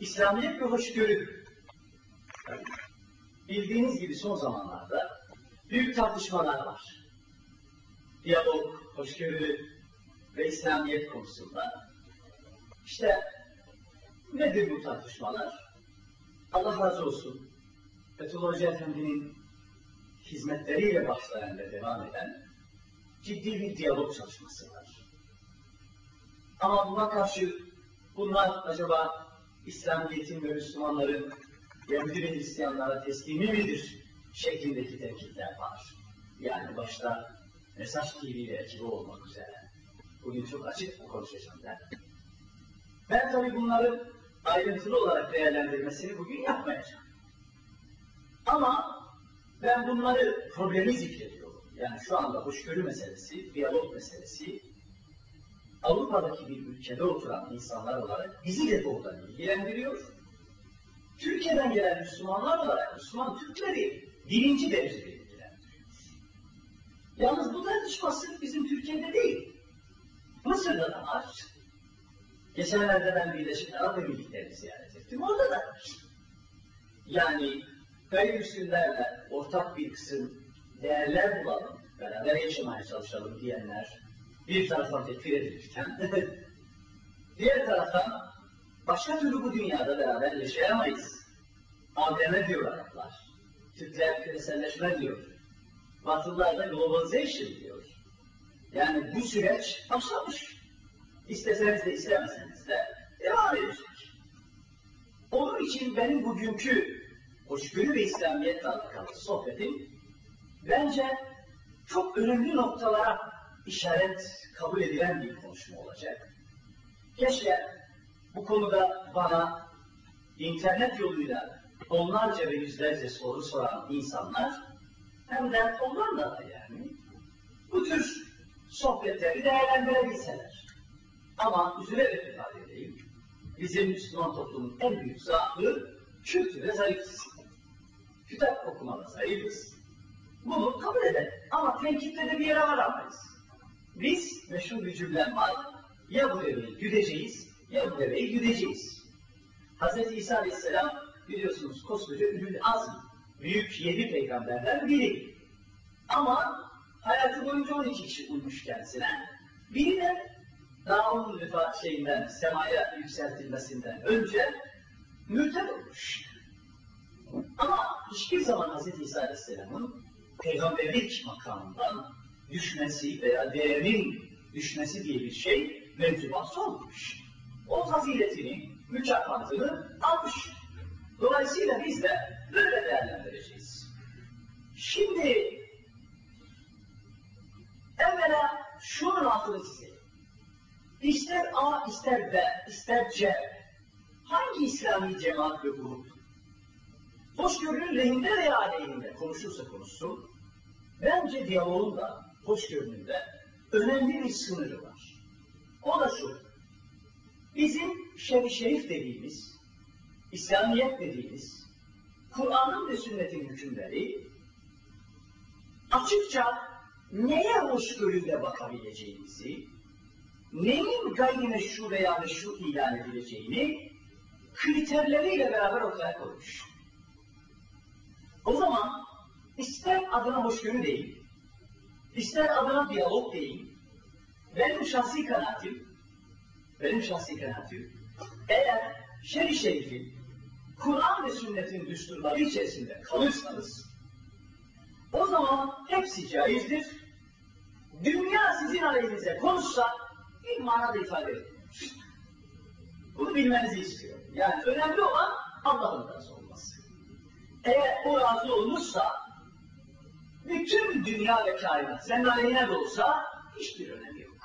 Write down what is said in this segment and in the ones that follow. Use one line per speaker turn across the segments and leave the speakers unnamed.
İslamiyet ve hoşgörü. Bildiğiniz gibi son zamanlarda büyük tartışmalar var. Diyalog, hoşgörü ve İslamiyet konusunda. İşte nedir bu tartışmalar? Allah razı olsun. Fethullah Hoca Efendi'nin hizmetleriyle başlayan ve devam eden ciddi bir diyalog çalışması var. Ama buna karşı bunlar acaba İslamiyet'in ve Müslümanların Yahudi ve Hristiyanlara teslimi midir şeklindeki tenkitler var. Yani başta Mesaj TV ile ekibi olmak üzere. Bugün çok açık konuşacağım ben. Ben tabii bunların ayrıntılı olarak değerlendirmesini bugün yapmayacağım. Ama ben bunları problemi zikrediyorum. Yani şu anda hoşgörü meselesi, diyalog meselesi Avrupa'daki bir ülkede oturan insanlar olarak bizi de doğrudan ilgilendiriyor. Türkiye'den gelen Müslümanlar olarak Müslüman Türkleri birinci derecede ilgilendiriyor. Yalnız bu tartışma sırf bizim Türkiye'de değil. Mısır'da da var. Geçenlerde ben Birleşik Arap Emirlikleri'ni ziyaret ettim. Orada da var. Yani gayrimüslimlerle ortak bir kısım değerler bulalım, beraber yaşamaya çalışalım diyenler bir taraftan tekfir edilirken diğer taraftan başka türlü bu dünyada beraber yaşayamayız. ABM diyor Araplar. Türkler küreselleşme diyor. Batılılar da globalization diyor. Yani bu süreç başlamış. İsteseniz de istemeseniz de devam edecek. Onun için benim bugünkü hoşgörü ve İslamiyetle alakalı sohbetim bence çok önemli noktalara işaret kabul edilen bir konuşma olacak. Keşke bu konuda bana internet yoluyla onlarca ve yüzlerce soru soran insanlar hem de onlarla da yani bu tür sohbetleri değerlendirebilseler. Ama üzülerek ifade edeyim, bizim Müslüman toplumun en büyük zaafı kültüre zayıfız. Kitap okumada zayıfız. Bunu kabul edelim. Ama tenkitle de bir yere varamayız. Biz meşhur bir cümlem var. Ya bu deveyi güdeceğiz, ya bu deveyi güdeceğiz. Hz. İsa Aleyhisselam biliyorsunuz koskoca ünlü azm. Büyük yedi peygamberden biri. Ama hayatı boyunca 12 kişi uymuş kendisine. Biri de daha onun vefat şeyinden, semaya yükseltilmesinden önce mürted olmuş. Ama hiçbir zaman Hz. İsa Aleyhisselam'ın peygamberlik makamından düşmesi veya değerinin düşmesi diye bir şey mevzubat olmuş. O faziletini, mükafatını almış. Dolayısıyla biz de böyle değerlendireceğiz. Şimdi evvela şunun altını çizelim. İster A, ister B, ister C. Hangi İslami cemaat ve grup hoşgörünün lehinde veya aleyhinde konuşursa konuşsun, bence diyaloğun da hoşgörünün de önemli bir sınırı var. O da şu, bizim şerif şerif dediğimiz, İslamiyet dediğimiz, Kur'an'ın ve sünnetin hükümleri açıkça neye hoşgörüyle bakabileceğimizi, neyin gayrimeşru veya meşru ilan edileceğini kriterleriyle beraber ortaya koymuş. O zaman ister adına hoşgörü değil, ister adına diyalog değil, benim şahsi kanaatim, benim şahsi kanaatim, eğer şer-i şerifin, Kur'an ve sünnetin düsturları içerisinde kalırsanız, o zaman hepsi caizdir. Dünya sizin aleyhinize konuşsa bir manada ifade etmiyor. Bunu bilmenizi istiyorum. Yani önemli olan Allah'ın razı olması. Eğer o razı olmuşsa bütün dünya ve kainat senin aleyhine de olsa hiçbir önemi yok.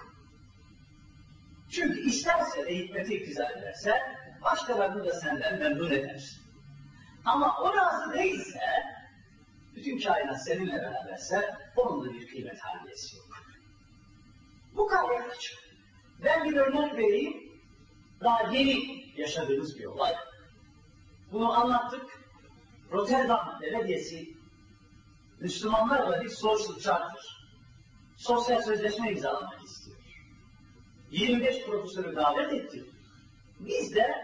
Çünkü isterse de hikmeti iktizar ederse başkalarını da senden memnun edersin. Ama o razı değilse bütün kainat seninle beraberse onun da bir kıymet harbiyesi yok. Bu gayet açık. Ben bir örnek vereyim. Daha yeni yaşadığımız bir olay. Bunu anlattık. Rotterdam Belediyesi Müslümanlarla bir social charter, sosyal sözleşme imzalamak istiyor. 25 profesörü davet etti. Biz de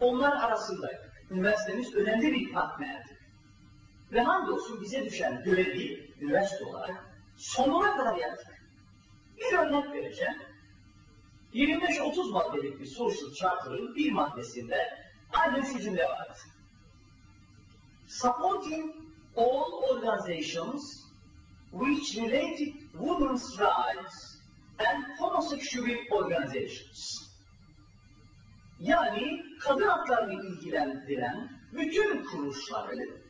onlar arasındaydık. Üniversitemiz önemli bir partnerdi. Ve hamdolsun bize düşen görevi üniversite olarak sonuna kadar yaptık. Bir örnek vereceğim. 25-30 maddelik bir social charter'ın bir maddesinde aynen şu cümle vardı. Supporting all organizations which related women's rights and homosexual organizations. Yani kadın haklarını ilgilendiren bütün kuruluşları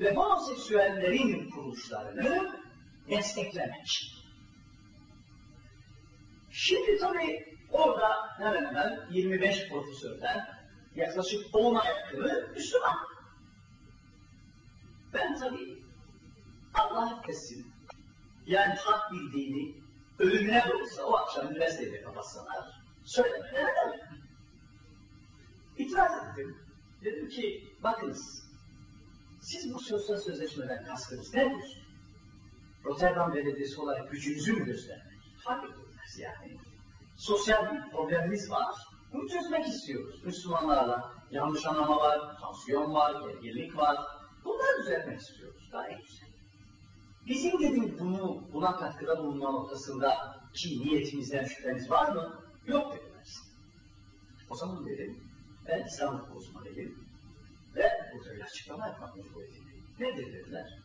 ve homoseksüellerin kuruluşlarını desteklemek. Şimdi tabii orada hemen hemen 25 profesörden yaklaşık 10'a yakını Müslüman. Ben tabii Allah affetsin. Yani hak bildiğini ölümüne de o akşam üniversitede kapatsalar söylemene ne demek? İtiraz ettim. Dedim ki bakınız siz bu sosyal sözleşmeden kastınız nedir? Rotterdam Belediyesi olarak gücünüzü mü göstermek? Hayır yani. Sosyal bir problemimiz var. Bunu çözmek istiyoruz. Müslümanlarla yanlış anlama var, tansiyon var, gerginlik var. Düzeltmek istiyoruz. Gayet. Bizim dedim bunu, buna katkıda bulunma noktasında ki niyetimizden şüpheniz var mı? Yok dediler. O zaman dedim, ben İslam hukukuzuma dedim ve burada bir açıklama yapmak mecburiyetindeyim. Nedir dediler?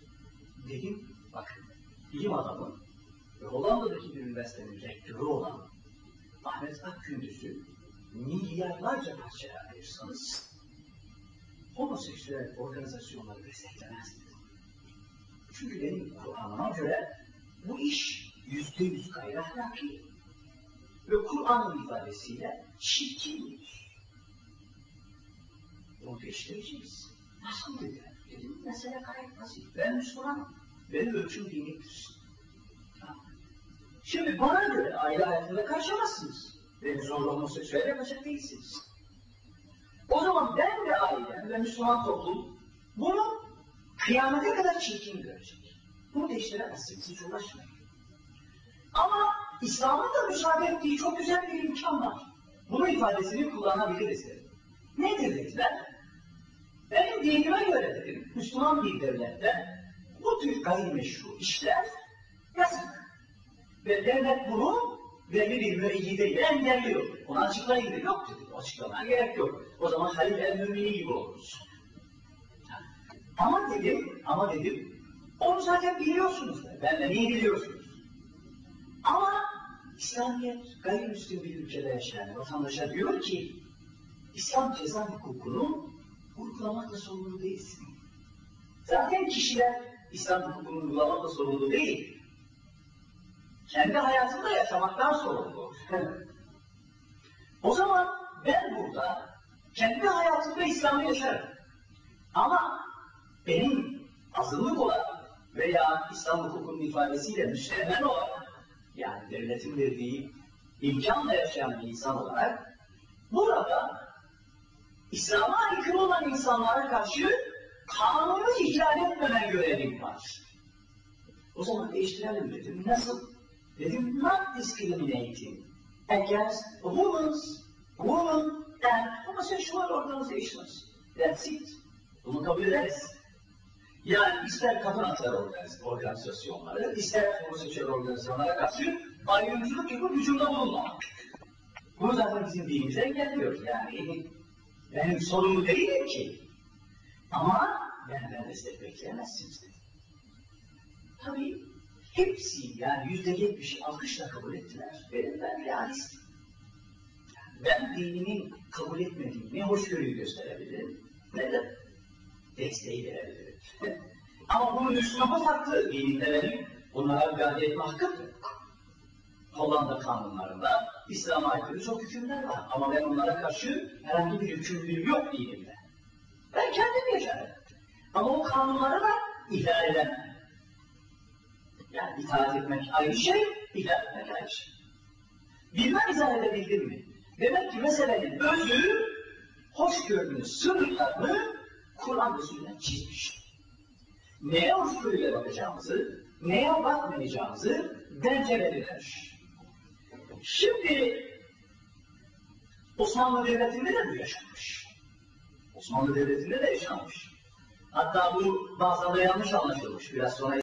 Dedim, bakın, bilim adamı ve Hollanda'daki bir üniversitenin rektörü olan Ahmet Akgündüz'ü milyarlarca parçaya ayırsanız homoseksüel organizasyonları desteklemez. Çünkü benim Kur'an'ıma göre bu iş yüzde yüz gayri ve Kur'an'ın ifadesiyle çirkindir. Bunu değiştireceğiz. Nasıl dediler? Dedim mesele gayet basit. Ben Müslümanım. Benim ölçüm dinliktir. Şimdi bana göre aile hayatında karşılamazsınız. Beni zorla homoseksüel yapacak değilsiniz. Ve Müslüman toplum bunu kıyamete kadar çirkin görecek. Bunu değiştiremezsiniz, hiç uğraşmayın. Ama İslam'ın da müsaade ettiği çok güzel bir imkan var. Bunun ifadesini kullanabiliriz dedim. Nedir dediler? Benim dinime göre dedim, Müslüman bir devlette bu tür gayrimeşru işler yasak. Ve devlet bunu belli bir müeyyideyle engelliyor. Onu açıklayın dedi. Yok dedi. Açıklamaya gerek yok. O zaman Halil el-Mümini gibi oluruz. Ama dedim, ama dedim, onu zaten biliyorsunuz. Ben de niye biliyorsunuz? Ama İslamiyet gayrimüslim bir ülkede yaşayan vatandaşa diyor ki İslam ceza hukukunu uygulamakla sorumlu değilsin. Zaten kişiler İslam hukukunu uygulamakla sorumlu değil. Kendi hayatında yaşamaktan sorumlu. o zaman ben burada kendi hayatımda İslam'ı yaşarım. Ama benim azınlık olarak veya İslam hukukunun ifadesiyle Müslüman olarak yani devletin verdiği imkanla yaşayan bir insan olarak burada İslam'a aykırı olan insanlara karşı kanunu ihlal etmeden görevim var. O zaman değiştirelim dedim. Nasıl? Dedim not discriminating against women's, women and homosexual organizations. That's it. Bunu kabul ederiz. Yani ister kadın hakları organizasyonları, ister homoseksüel organizasyonlara karşı ayrımcılık yapıp hücumda bulunmamak. Bu zaten bizim dinimize engelliyor. Yani benim sorumlu değilim ki. Ama benden destek bekleyemezsiniz dedi. Tabii hepsi yani yüzde yetmişi alkışla kabul ettiler. Benim ben realistim. Ben dinimin kabul etmediğini hoşgörüyü gösterebilirim. Ne de desteği verebilirim. Ama bunu Müslüman'a farklı dininde benim onlara müdahale etme hakkım yok. Hollanda kanunlarında İslam'a aykırı çok hükümler var. Ama ben onlara karşı herhangi bir hükümlülüğüm yok dinimde. Ben kendim yaşarım. Ama o kanunları da ihlal edemem. Yani itaat etmek ayrı şey, ihlal etmek ayrı şey. Bilmem izah edebildim mi? Demek ki meselenin özü, hoşgörünün sınırlarını Kur'an ve sünnet çizmiş. Neye hoşgörüyle bakacağımızı, neye bakmayacağımızı belirlemiş. Şimdi Osmanlı Devleti'nde de bu yaşanmış. Osmanlı Devleti'nde de yaşanmış. Hatta bu bazen de yanlış anlaşılmış. Biraz sonra